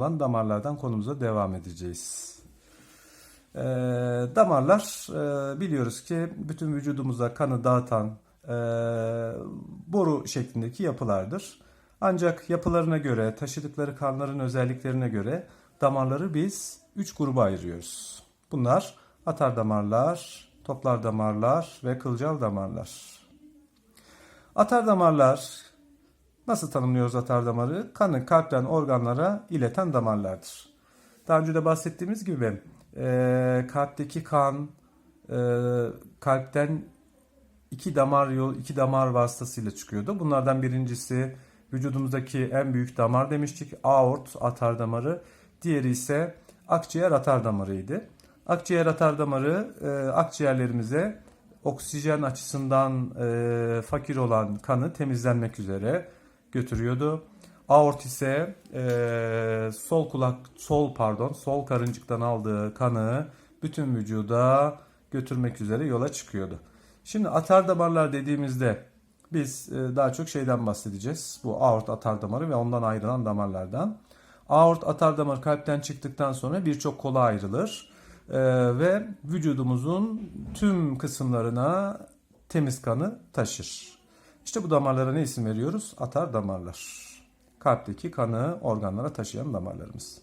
olan damarlardan konumuza devam edeceğiz. Ee, damarlar e, biliyoruz ki bütün vücudumuza kanı dağıtan e, boru şeklindeki yapılardır. Ancak yapılarına göre, taşıdıkları kanların özelliklerine göre damarları biz 3 gruba ayırıyoruz. Bunlar atar damarlar, toplar damarlar ve kılcal damarlar. Atar damarlar nasıl tanımlıyoruz atar damarı? Kanı kalpten organlara ileten damarlardır. Daha önce de bahsettiğimiz gibi e, kalpteki kan e, kalpten iki damar yol iki damar vasıtasıyla çıkıyordu. Bunlardan birincisi vücudumuzdaki en büyük damar demiştik. Aort atar damarı. Diğeri ise akciğer atar damarıydı. Akciğer atar damarı e, akciğerlerimize oksijen açısından e, fakir olan kanı temizlenmek üzere götürüyordu. Aort ise e, sol kulak, sol pardon, sol karıncıktan aldığı kanı bütün vücuda götürmek üzere yola çıkıyordu. Şimdi atar damarlar dediğimizde biz e, daha çok şeyden bahsedeceğiz. Bu aort atar damarı ve ondan ayrılan damarlardan. Aort atar damar kalpten çıktıktan sonra birçok kola ayrılır E, ve vücudumuzun tüm kısımlarına temiz kanı taşır. İşte bu damarlara ne isim veriyoruz? Atar damarlar. Kalpteki kanı organlara taşıyan damarlarımız.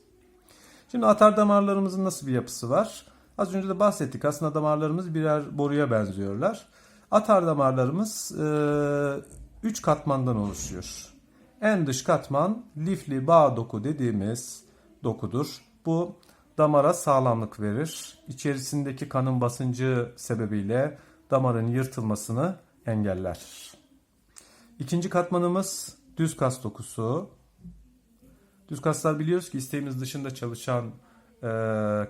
Şimdi atar damarlarımızın nasıl bir yapısı var? Az önce de bahsettik. Aslında damarlarımız birer boruya benziyorlar. Atar damarlarımız 3 katmandan oluşuyor. En dış katman lifli bağ doku dediğimiz dokudur. Bu damara sağlamlık verir. İçerisindeki kanın basıncı sebebiyle damarın yırtılmasını engeller. İkinci katmanımız düz kas dokusu. Düz kaslar biliyoruz ki isteğimiz dışında çalışan e,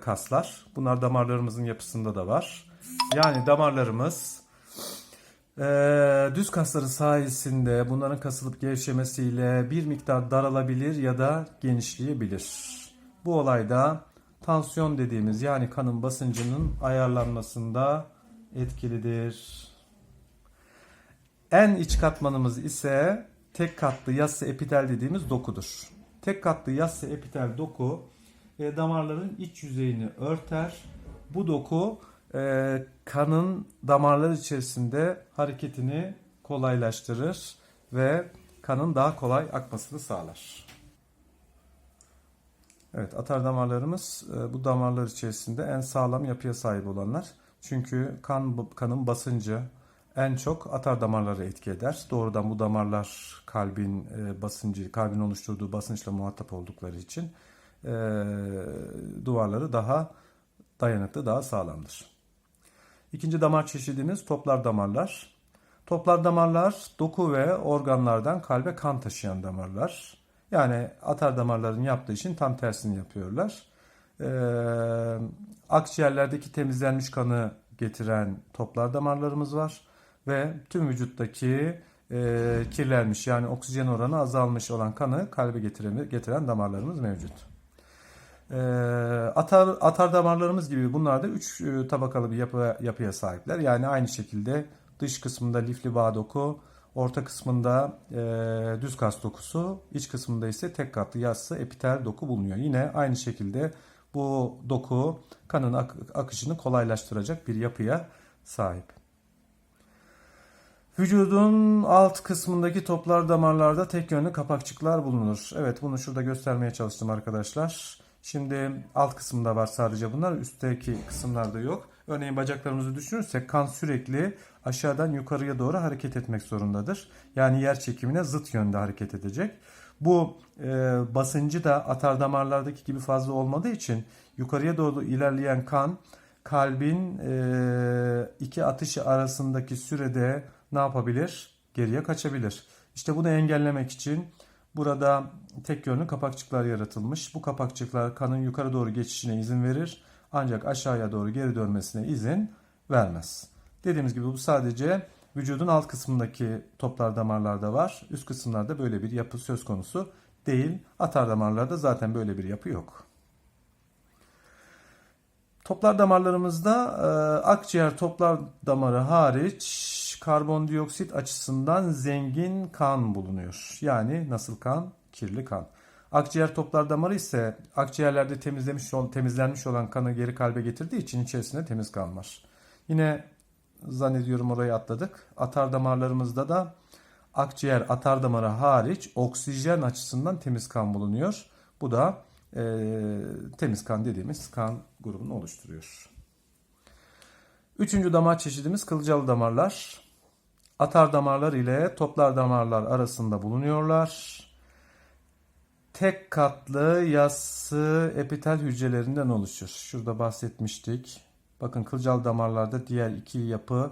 kaslar. Bunlar damarlarımızın yapısında da var. Yani damarlarımız e, düz kasların sayesinde bunların kasılıp gevşemesiyle bir miktar daralabilir ya da genişleyebilir. Bu olayda tansiyon dediğimiz yani kanın basıncının ayarlanmasında etkilidir. En iç katmanımız ise tek katlı yassı epitel dediğimiz dokudur. Tek katlı yassı epitel doku e, damarların iç yüzeyini örter. Bu doku e, kanın damarlar içerisinde hareketini kolaylaştırır ve kanın daha kolay akmasını sağlar. Evet, atar damarlarımız e, bu damarlar içerisinde en sağlam yapıya sahip olanlar. Çünkü kan kanın basıncı en çok atar damarları etki eder. Doğrudan bu damarlar kalbin e, basıncı, kalbin oluşturduğu basınçla muhatap oldukları için e, duvarları daha dayanıklı, daha sağlamdır. İkinci damar çeşidimiz toplar damarlar. Toplar damarlar doku ve organlardan kalbe kan taşıyan damarlar. Yani atar damarların yaptığı için tam tersini yapıyorlar. Ee, akciğerlerdeki temizlenmiş kanı getiren toplar damarlarımız var ve tüm vücuttaki e, kirlenmiş yani oksijen oranı azalmış olan kanı kalbe getiren, getiren damarlarımız mevcut. E, atar, atar damarlarımız gibi bunlar da 3 e, tabakalı bir yapı, yapıya sahipler. Yani aynı şekilde dış kısmında lifli bağ doku, orta kısmında e, düz kas dokusu, iç kısmında ise tek katlı yassı epitel doku bulunuyor. Yine aynı şekilde bu doku kanın ak- akışını kolaylaştıracak bir yapıya sahip. Vücudun alt kısmındaki toplar damarlarda tek yönlü kapakçıklar bulunur. Evet bunu şurada göstermeye çalıştım arkadaşlar. Şimdi alt kısımda var sadece bunlar. Üstteki kısımlarda yok. Örneğin bacaklarımızı düşünürsek kan sürekli aşağıdan yukarıya doğru hareket etmek zorundadır. Yani yer çekimine zıt yönde hareket edecek. Bu e, basıncı da atar damarlardaki gibi fazla olmadığı için yukarıya doğru ilerleyen kan kalbin e, iki atışı arasındaki sürede ne yapabilir? Geriye kaçabilir. İşte bunu engellemek için burada tek yönlü kapakçıklar yaratılmış. Bu kapakçıklar kanın yukarı doğru geçişine izin verir. Ancak aşağıya doğru geri dönmesine izin vermez. Dediğimiz gibi bu sadece vücudun alt kısmındaki toplar damarlarda var. Üst kısımlarda böyle bir yapı söz konusu değil. Atar damarlarda zaten böyle bir yapı yok. Toplar damarlarımızda e, akciğer toplar damarı hariç karbondioksit açısından zengin kan bulunuyor. Yani nasıl kan? Kirli kan. Akciğer toplar damarı ise akciğerlerde temizlemiş temizlenmiş olan kanı geri kalbe getirdiği için içerisinde temiz kan var. Yine zannediyorum orayı atladık. Atar damarlarımızda da akciğer atar damarı hariç oksijen açısından temiz kan bulunuyor. Bu da e, temiz kan dediğimiz kan grubunu oluşturuyor. Üçüncü damar çeşidimiz kılcalı damarlar. Atar damarlar ile toplar damarlar arasında bulunuyorlar. Tek katlı yassı epitel hücrelerinden oluşur. Şurada bahsetmiştik. Bakın kılcal damarlarda diğer iki yapı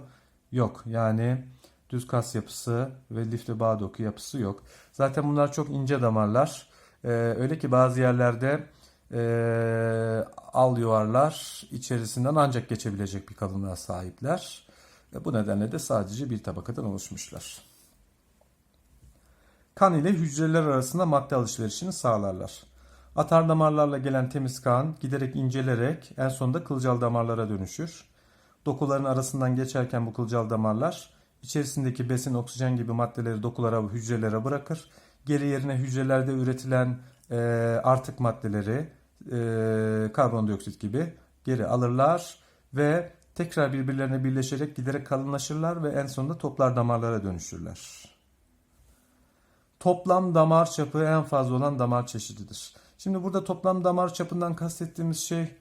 yok. Yani düz kas yapısı ve lifli bağ doku yapısı yok. Zaten bunlar çok ince damarlar. Ee, öyle ki bazı yerlerde ee, al yuvarlar içerisinden ancak geçebilecek bir kalınlığa sahipler. Bu nedenle de sadece bir tabakadan oluşmuşlar. Kan ile hücreler arasında madde alışverişini sağlarlar. Atar damarlarla gelen temiz kan giderek incelerek en sonunda kılcal damarlara dönüşür. Dokuların arasından geçerken bu kılcal damarlar içerisindeki besin, oksijen gibi maddeleri dokulara hücrelere bırakır. Geri yerine hücrelerde üretilen e, artık maddeleri, e, karbondioksit gibi geri alırlar ve tekrar birbirlerine birleşerek giderek kalınlaşırlar ve en sonunda toplar damarlara dönüşürler. Toplam damar çapı en fazla olan damar çeşididir. Şimdi burada toplam damar çapından kastettiğimiz şey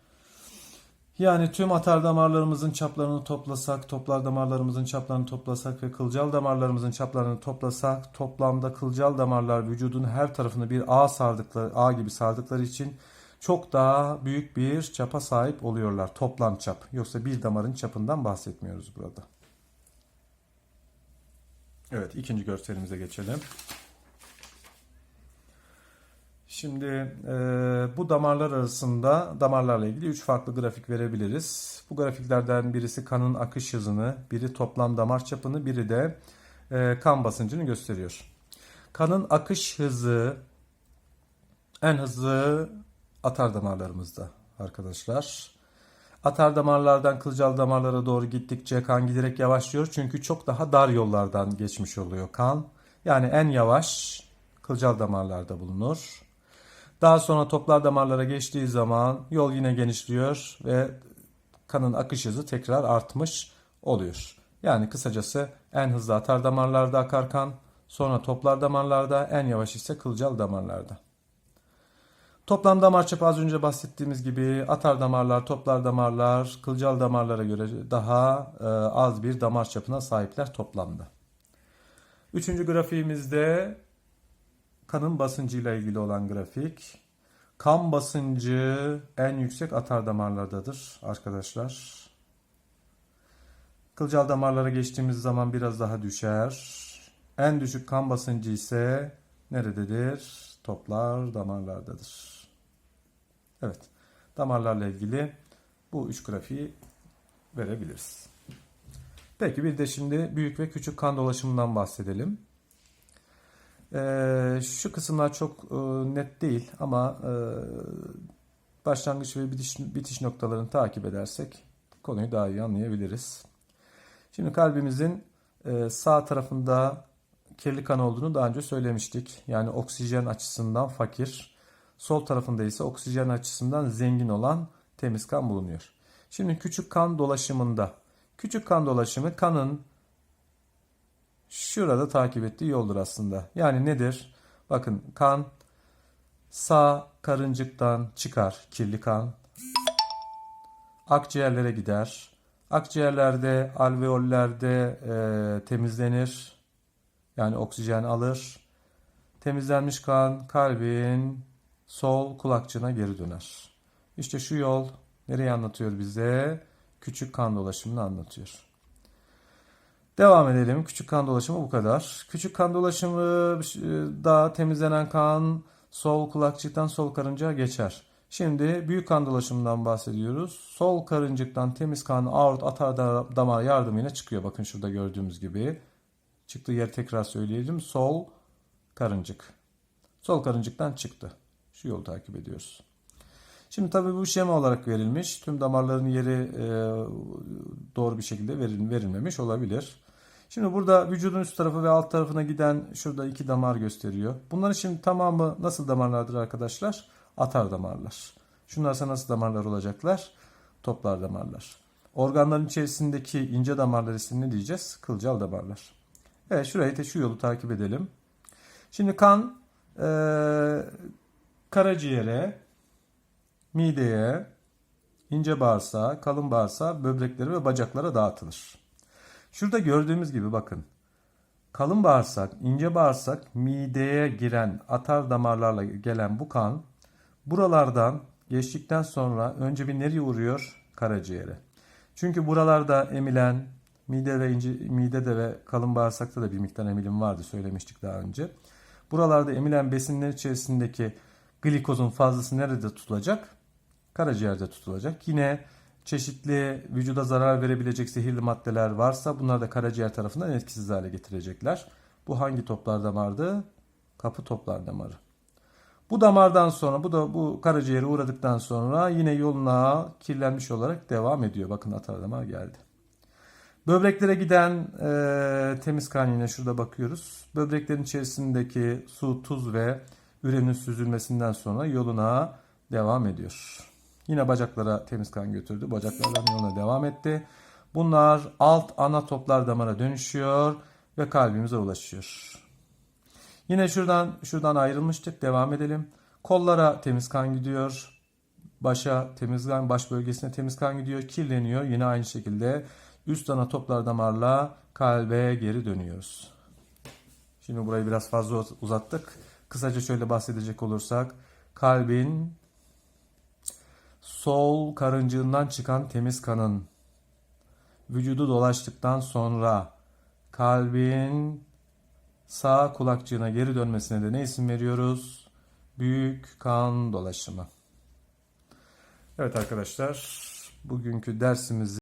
yani tüm atar damarlarımızın çaplarını toplasak, toplar damarlarımızın çaplarını toplasak ve kılcal damarlarımızın çaplarını toplasak toplamda kılcal damarlar vücudun her tarafını bir ağ sardıkları, ağ gibi sardıkları için çok daha büyük bir çapa sahip oluyorlar. Toplam çap. Yoksa bir damarın çapından bahsetmiyoruz burada. Evet ikinci görselimize geçelim. Şimdi e, bu damarlar arasında damarlarla ilgili 3 farklı grafik verebiliriz. Bu grafiklerden birisi kanın akış hızını, biri toplam damar çapını, biri de e, kan basıncını gösteriyor. Kanın akış hızı en hızlı atar damarlarımızda arkadaşlar. Atar damarlardan kılcal damarlara doğru gittikçe kan giderek yavaşlıyor. Çünkü çok daha dar yollardan geçmiş oluyor kan. Yani en yavaş kılcal damarlarda bulunur. Daha sonra toplar damarlara geçtiği zaman yol yine genişliyor ve kanın akış hızı tekrar artmış oluyor. Yani kısacası en hızlı atar damarlarda akar kan, sonra toplar damarlarda, en yavaş ise kılcal damarlarda. Toplam damar çapı az önce bahsettiğimiz gibi atar damarlar, toplar damarlar, kılcal damarlara göre daha e, az bir damar çapına sahipler toplamda. Üçüncü grafiğimizde kanın basıncıyla ilgili olan grafik. Kan basıncı en yüksek atar damarlardadır arkadaşlar. Kılcal damarlara geçtiğimiz zaman biraz daha düşer. En düşük kan basıncı ise nerededir? Toplar damarlardadır. Evet. Damarlarla ilgili bu üç grafiği verebiliriz. Peki bir de şimdi büyük ve küçük kan dolaşımından bahsedelim. Ee, şu kısımlar çok e, net değil ama e, başlangıç ve bitiş, bitiş noktalarını takip edersek konuyu daha iyi anlayabiliriz. Şimdi kalbimizin e, sağ tarafında kirli kan olduğunu daha önce söylemiştik. Yani oksijen açısından fakir. Sol tarafında ise oksijen açısından zengin olan temiz kan bulunuyor. Şimdi küçük kan dolaşımında küçük kan dolaşımı kanın şurada takip ettiği yoldur aslında. Yani nedir? Bakın kan sağ karıncıktan çıkar kirli kan. Akciğerlere gider. Akciğerlerde, alveollerde e, temizlenir. Yani oksijen alır. Temizlenmiş kan kalbin sol kulakçığına geri döner. İşte şu yol nereye anlatıyor bize? Küçük kan dolaşımını anlatıyor. Devam edelim. Küçük kan dolaşımı bu kadar. Küçük kan dolaşımı da temizlenen kan sol kulakçıktan sol karıncağa geçer. Şimdi büyük kan dolaşımından bahsediyoruz. Sol karıncıktan temiz kan aort atar damar yardımıyla çıkıyor. Bakın şurada gördüğümüz gibi. Çıktığı yer tekrar söyleyelim. Sol karıncık. Sol karıncıktan çıktı. Şu yolu takip ediyoruz. Şimdi tabii bu şema olarak verilmiş. Tüm damarların yeri e, doğru bir şekilde verilmemiş olabilir. Şimdi burada vücudun üst tarafı ve alt tarafına giden şurada iki damar gösteriyor. Bunların şimdi tamamı nasıl damarlardır arkadaşlar? Atar damarlar. Şunlarsa nasıl damarlar olacaklar? Toplar damarlar. Organların içerisindeki ince damarlar ise ne diyeceğiz? Kılcal damarlar. Evet şurayı da şu yolu takip edelim. Şimdi kan eee karaciğere, mideye, ince bağırsağa, kalın bağırsağa, böbreklere ve bacaklara dağıtılır. Şurada gördüğümüz gibi bakın. Kalın bağırsak, ince bağırsak, mideye giren atar damarlarla gelen bu kan buralardan geçtikten sonra önce bir nereye uğruyor? Karaciğere. Çünkü buralarda emilen mide ve ince, midede ve kalın bağırsakta da bir miktar emilim vardı söylemiştik daha önce. Buralarda emilen besinler içerisindeki glikozun fazlası nerede tutulacak? Karaciğerde tutulacak. Yine çeşitli vücuda zarar verebilecek zehirli maddeler varsa bunlar da karaciğer tarafından etkisiz hale getirecekler. Bu hangi toplar damardı? Kapı toplar damarı. Bu damardan sonra bu da bu karaciğere uğradıktan sonra yine yoluna kirlenmiş olarak devam ediyor. Bakın atar damar geldi. Böbreklere giden e, temiz kan yine şurada bakıyoruz. Böbreklerin içerisindeki su, tuz ve ürenin süzülmesinden sonra yoluna devam ediyor. Yine bacaklara temiz kan götürdü. Bacaklardan yoluna devam etti. Bunlar alt ana toplar damara dönüşüyor ve kalbimize ulaşıyor. Yine şuradan şuradan ayrılmıştık. Devam edelim. Kollara temiz kan gidiyor. Başa temiz kan, baş bölgesine temiz kan gidiyor. Kirleniyor. Yine aynı şekilde üst ana toplar damarla kalbe geri dönüyoruz. Şimdi burayı biraz fazla uzattık. Kısaca şöyle bahsedecek olursak kalbin sol karıncığından çıkan temiz kanın vücudu dolaştıktan sonra kalbin sağ kulakçığına geri dönmesine de ne isim veriyoruz? Büyük kan dolaşımı. Evet arkadaşlar, bugünkü dersimizi